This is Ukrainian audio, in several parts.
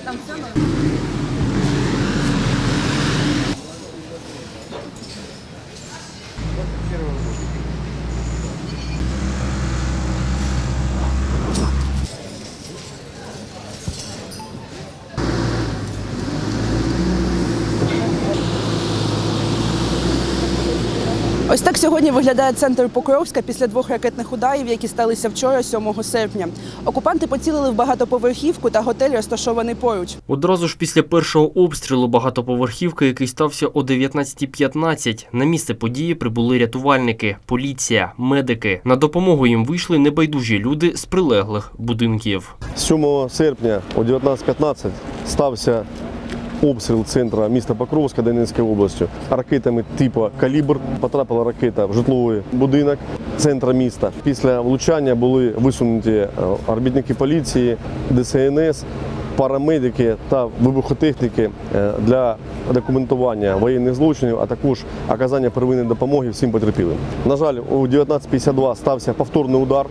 там все нормально. Ось так сьогодні виглядає центр Покровська після двох ракетних ударів, які сталися вчора, 7 серпня. Окупанти поцілили в багатоповерхівку та готель, розташований поруч. Одразу ж після першого обстрілу багатоповерхівки, який стався о 19.15, на місце події прибули рятувальники, поліція, медики. На допомогу їм вийшли небайдужі люди з прилеглих будинків. 7 серпня о 19.15 стався обстріл центру міста Покровська Донецької області ракетами типу «Калібр». Потрапила ракета в житловий будинок центру міста. Після влучання були висунуті е, робітники поліції, ДСНС, парамедики та вибухотехніки е, для документування воєнних злочинів, а також оказання первинної допомоги всім потерпілим. На жаль, у 19.52 стався повторний удар.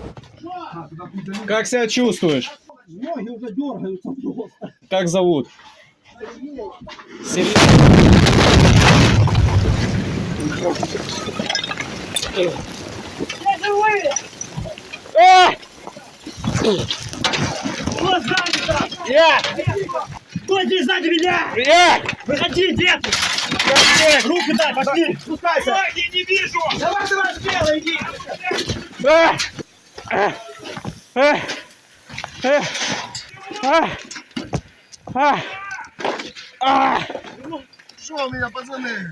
Как себя чувствуешь? Ноги уже дергаются просто. Как зовут? Кто здесь сзади меня? Я! Выходи, дед! Руки дай, пошли! Спускайся! Ноги не вижу! Давай, давай, смело иди! А! А! А! А! А! А!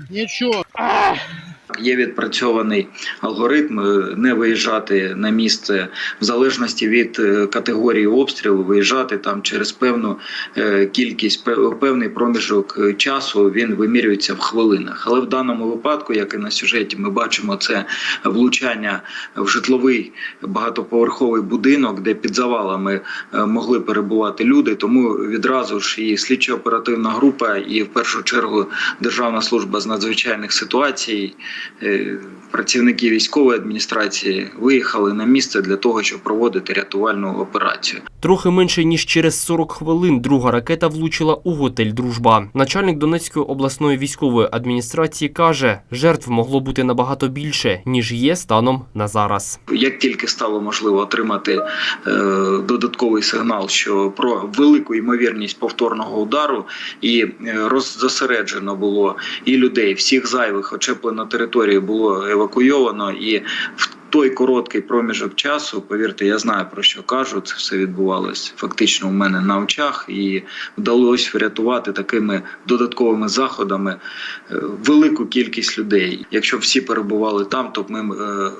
Ничего. А! Є відпрацьований алгоритм е, не виїжджати на місце в залежності від е, категорії обстрілу, виїжджати там через певну е, кількість, певний проміжок часу. Він вимірюється в хвилинах. Але в даному випадку, як і на сюжеті, ми бачимо це влучання в житловий багатоповерховий будинок, де під завалами могли перебувати люди. Тому відразу ж і слідчо-оперативна група, і в першу чергу Державна служба з надзвичайних ситуацій, працівники військової адміністрації виїхали на місце для того, щоб проводити рятувальну операцію. Трохи менше ніж через 40 хвилин друга ракета влучила у готель Дружба. Начальник Донецької обласної військової адміністрації каже, жертв могло бути набагато більше ніж є станом на зараз. Як тільки стало можливо отримати е, додатковий сигнал, що про велику ймовірність повторного удару, і е, роззосереджено було і людей, всіх зайвих очеплено територію було евакуйовано, і в той короткий проміжок часу, повірте, я знаю про що кажу. Це все відбувалось фактично у мене на очах, і вдалося врятувати такими додатковими заходами е, велику кількість людей. Якщо всі перебували там, то ми. е,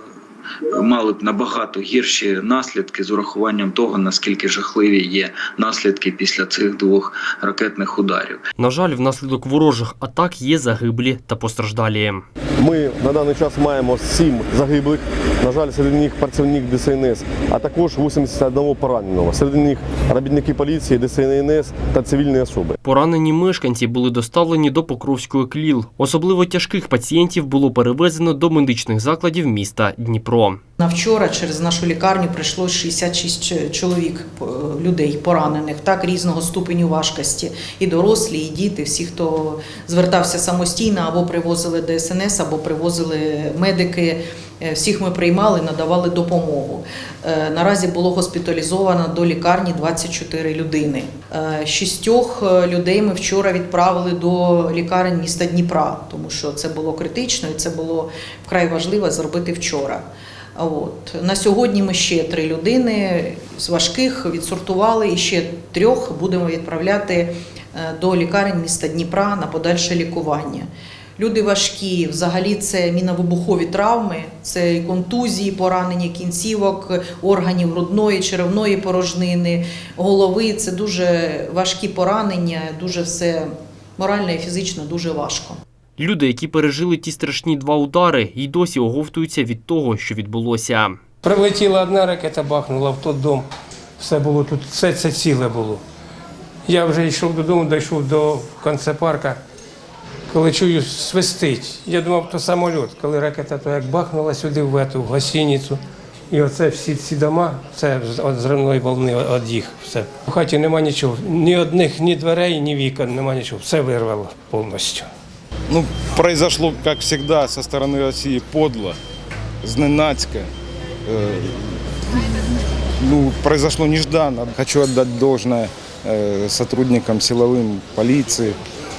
мали б набагато гірші наслідки з урахуванням того, наскільки жахливі є наслідки після цих двох ракетних ударів. На жаль, внаслідок ворожих атак є загиблі та постраждалі. Ми на даний час маємо 7 загиблих. На жаль, серед них працівник ДСНС, а також 81 пораненого. Серед них робітники поліції, ДСНС та цивільні особи. Поранені мешканці були доставлені до Покровської КЛІЛ. Особливо тяжких пацієнтів було перевезено до медичних закладів міста Дніпро. На вчора через нашу лікарню прийшло 66 ч- чоловік е, людей поранених, так різного ступеню важкості, і дорослі, і діти, всі, хто звертався самостійно, або привозили ДСНС, або привозили медики. Е, Всіх ми приймали, надавали допомогу. Е, Наразі було госпіталізовано до лікарні 24 людини. Е, Шістьох людей ми вчора відправили до лікарень міста Дніпра, тому що це було критично і це було вкрай важливо зробити вчора. От. На сьогодні ми ще три людини з важких відсортували і ще трьох будемо відправляти до лікарень міста Дніпра на подальше лікування. Люди важкі, взагалі це міновибухові травми, це і контузії, поранення кінцівок, органів грудної, черевної порожнини, голови. Це дуже важкі поранення, дуже все морально і фізично дуже важко. Люди, які пережили ті страшні два удари, й досі оговтуються від того, що відбулося. Прилетіла одна ракета, бахнула в той дом. Все було тут, все це ціле було. Я вже йшов додому, дійшов до кінця парка, коли чую, свистить. Я думав, то самоліт. Коли ракета то як бахнула сюди в эту в гостиницю, І оце всі ці дома, це з- от зривної волни від їх. Все. У хаті нема нічого. Ні одних, ні дверей, ні вікон, нема нічого. Все вирвало повністю. Ну, произошло, как всегда, со стороны России подло, зненацько. Э, Ну, произошло нежданно. Хочу отдать должное э, сотрудникам силовым полиции.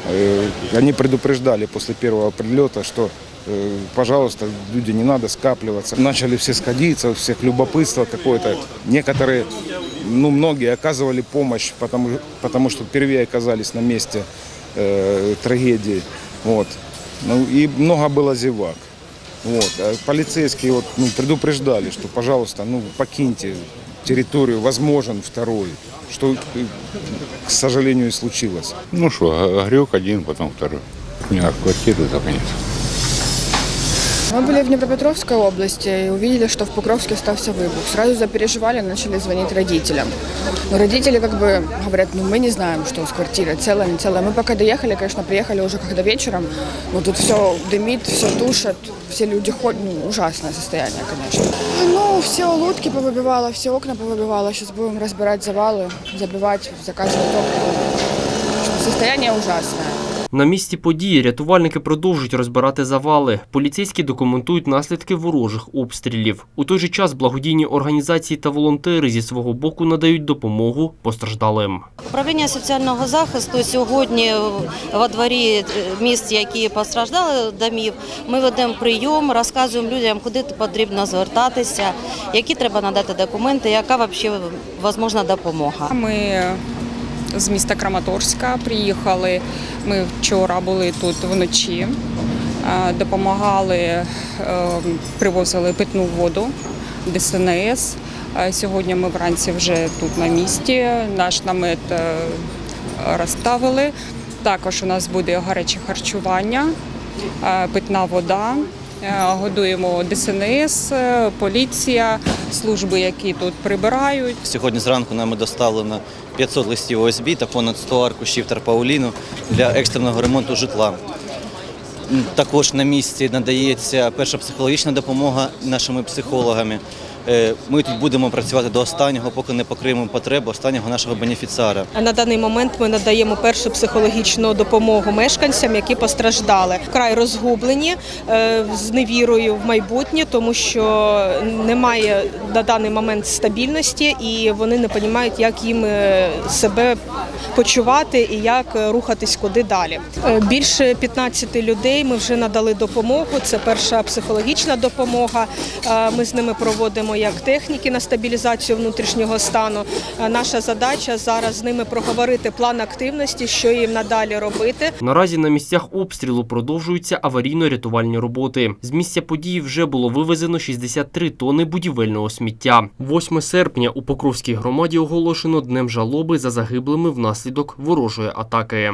Э, Они предупреждали после первого прилета, что э, пожалуйста, люди, не надо скапливаться. Начали все сходиться, у всех любопытство какое-то. Некоторые, ну, многие оказывали помощь, потому, потому что впервые оказались на месте э, трагедии. Вот. Ну, и много было зевак. Вот. А полицейские вот, ну, предупреждали, что, пожалуйста, ну, покиньте территорию, возможен второй, что, э, к сожалению, и случилось. Ну что, грек один, потом второй. У меня квартира законец. Мы были в Днепропетровской области и увидели, что в Покровске стався выбух. Сразу запереживали, начали звонить родителям. Но родители как бы говорят, ну мы не знаем, что с квартирой, целая, не целая. Мы пока доехали, конечно, приехали уже когда вечером, но тут все дымит, все тушат, все люди ходят, ну ужасное состояние, конечно. Ну, все лутки повыбивало, все окна повыбивало. Сейчас будем разбирать завалы, забивать, заказывать окна. Состояние ужасное. На місці події рятувальники продовжують розбирати завали. Поліцейські документують наслідки ворожих обстрілів. У той же час благодійні організації та волонтери зі свого боку надають допомогу постраждалим. Управління соціального захисту сьогодні во дворі е, міст, які постраждали домів, ми ведемо прийом, розказуємо людям, куди потрібно звертатися, які треба надати документи, яка взагалі можна допомога. Ми з міста Краматорська приїхали. Ми вчора були тут вночі, е, допомагали, е, привозили питну воду, ДСНС. Е, Сьогодні ми вранці вже тут на місці. Наш намет розставили. Також у нас буде гаряче харчування, питна вода. Е, Годуємо ДСНС, е, поліція, служби, які тут прибирають. Сьогодні зранку нами доставлено 500 листів ОСБ та понад 100 аркушів терпауліну для екстреного ремонту житла. Також на місці надається перша психологічна допомога нашими психологами. Е, Ми тут будемо працювати до останнього, поки не покриємо потребу останнього нашого бенефіціара. На даний момент ми надаємо першу психологічну допомогу мешканцям, які постраждали. Вкрай розгублені е, з невірою в майбутнє, тому що немає на даний момент стабільності, і вони не розуміють, як їм е, себе почувати і як рухатись куди далі. Більше 15 людей ми вже надали допомогу. Це перша психологічна допомога. Ми з ними проводимо як техніки на стабілізацію внутрішнього стану. Е, Наша задача зараз з ними проговорити план активності, що їм надалі робити. Наразі на місцях обстрілу продовжуються аварійно-рятувальні роботи. З місця події вже було вивезено 63 тони будівельного сміття. 8 серпня у Покровській громаді оголошено днем жалоби за загиблими внаслідок ворожої атаки.